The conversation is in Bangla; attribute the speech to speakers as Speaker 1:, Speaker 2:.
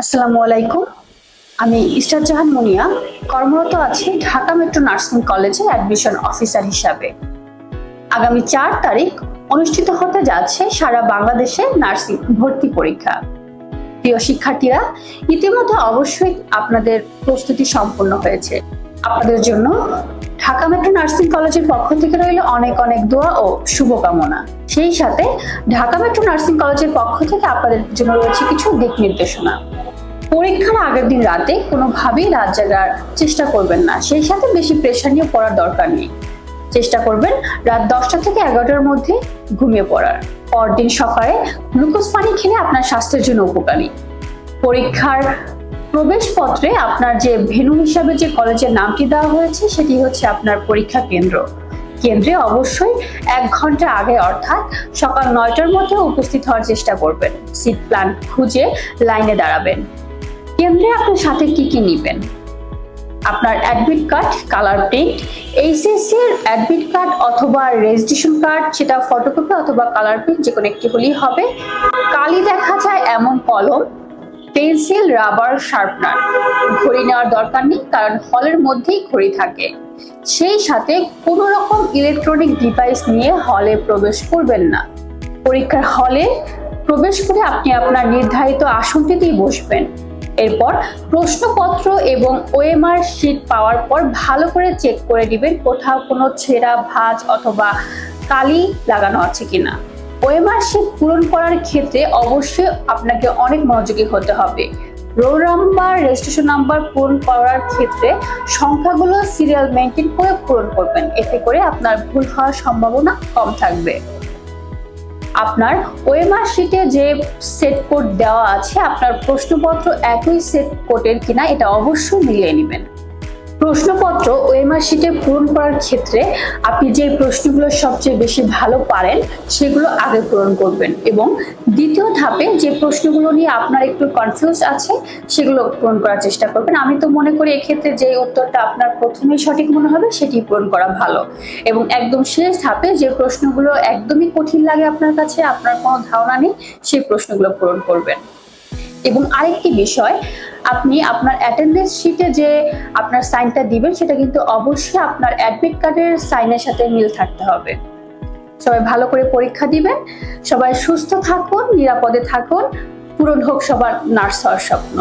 Speaker 1: আসসালামু আলাইকুম। আমি ইস্টার জাহান মুনিয়া। কর্মরত আছি ঢাকা মেট্রো নার্সিং কলেজে অ্যাডমিশন অফিসার হিসাবে। আগামী চার তারিখ অনুষ্ঠিত হতে যাচ্ছে সারা বাংলাদেশে নার্সিং ভর্তি পরীক্ষা। প্রিয় শিক্ষার্থীরা, ইতিমধ্যে অবশ্যই আপনাদের প্রস্তুতি সম্পূর্ণ হয়েছে। আপনাদের জন্য ঢাকা মেট্রো নার্সিং কলেজের পক্ষ থেকে রইল অনেক অনেক দোয়া ও শুভকামনা। সেই সাথে ঢাকা মেট্রো নার্সিং কলেজের পক্ষ থেকে আপনাদের জন্য রয়েছে কিছু দিক নির্দেশনা। পরীক্ষার আগের দিন রাতে কোনোভাবেই রাত জাগার চেষ্টা করবেন না। সেই সাথে বেশি প্রেশার নিয়ে পড়ার দরকার নেই। চেষ্টা করবেন রাত দশটা থেকে এগারোটার মধ্যে ঘুমিয়ে পড়ার। পরদিন সকালে গ্লুকোজ পানি খেলে আপনার স্বাস্থ্যের জন্য উপকারী। পরীক্ষার প্রবেশপত্রে আপনার যে ভেনু হিসাবে যে কলেজের নামটি দেওয়া হয়েছে, সেটি হচ্ছে আপনার পরীক্ষা কেন্দ্র। কেন্দ্রে অবশ্যই এক ঘণ্টা আগে অর্থাৎ সকাল নয়টার মধ্যে উপস্থিত হওয়ার চেষ্টা করবেন। সিট প্ল্যান খুঁজে লাইনে দাঁড়াবেন। কেন্দ্রে আপনার সাথে কি কি নিবেন? আপনার admit card, colour print, HSC এর অ্যাডমিট কার্ড অথবা রেজিস্ট্রেশন কার্ড, সেটা ফটোকপি অথবা কালার প্রিন্ট যে কোনো একটি হলেই হবে। কালি দেখা যায় এমন কলম পেন্সিল, রাবার, শার্পনার। ঘড়ি নেওয়ার দরকার নেই, কারণ হলের মধ্যেই ঘড়ি থাকে। সেই সাথে কোনো রকম ইলেকট্রনিক ডিভাইস নিয়ে হলে প্রবেশ করবেন না। পরীক্ষার হলে প্রবেশ করে আপনি আপনার নির্ধারিত আসনটিতেই বসবেন। এরপর প্রশ্নপত্র এবং ওএমআর শিট পাওয়ার পর ভালো করে চেক করে দিবেন কোথাও কোনো ছেঁড়া, ভাঁজ অথবা কালি লাগানো আছে কিনা। ওএমআর শিট পূরণ করার ক্ষেত্রে অবশ্যই আপনাকে অনেক মনোযোগী হতে হবে। রোল নাম্বার, রেজিস্ট্রেশন নাম্বার পূরণ করার ক্ষেত্রে সংখ্যাগুলো সিরিয়াল মেনটেন করে পূরণ করবেন। এতে করে আপনার ভুল হওয়ার সম্ভাবনা কম থাকবে। আপনার ওএমআর শিটে যে সেট কোড দেওয়া আছে, আপনার প্রশ্নপত্র একই সেট কোডের কিনা, এটা অবশ্যই মিলিয়ে নেবেন। প্রশ্নপত্র ওএমআর শিটে পূরণ করার ক্ষেত্রে আপনি যে প্রশ্নগুলো সবচেয়ে বেশি ভালো পারেন, সেগুলো আগে পূরণ করবেন এবং দ্বিতীয় ধাপে যে প্রশ্নগুলো নিয়ে আপনার একটু কনফিউজ আছে, সেগুলো পূরণ করার চেষ্টা করবেন। আমি তো মনে করি এক্ষেত্রে যে উত্তরটা আপনার প্রথমেই সঠিক মনে হবে, সেটি পূরণ করা ভালো এবং একদম শেষ ধাপে যে প্রশ্নগুলো একদমই কঠিন লাগে আপনার কাছে, আপনার কোনো ধারণা নেই, সেই প্রশ্নগুলো পূরণ করবেন। এবং আরেকটি বিষয় আপনি আপনার অ্যাটেন্ডেন্স শিটে যে আপনার সাইনটা দিবেন, সেটা কিন্তু অবশ্যই আপনার অ্যাডমিট কার্ডের সাইনের সাথে মিল থাকতে হবে। সবাই ভালো করে পরীক্ষা দিবেন। সবাই সুস্থ থাকুন, নিরাপদে থাকুন। পূরণ হোক সবার নার্স হওয়ার স্বপ্ন।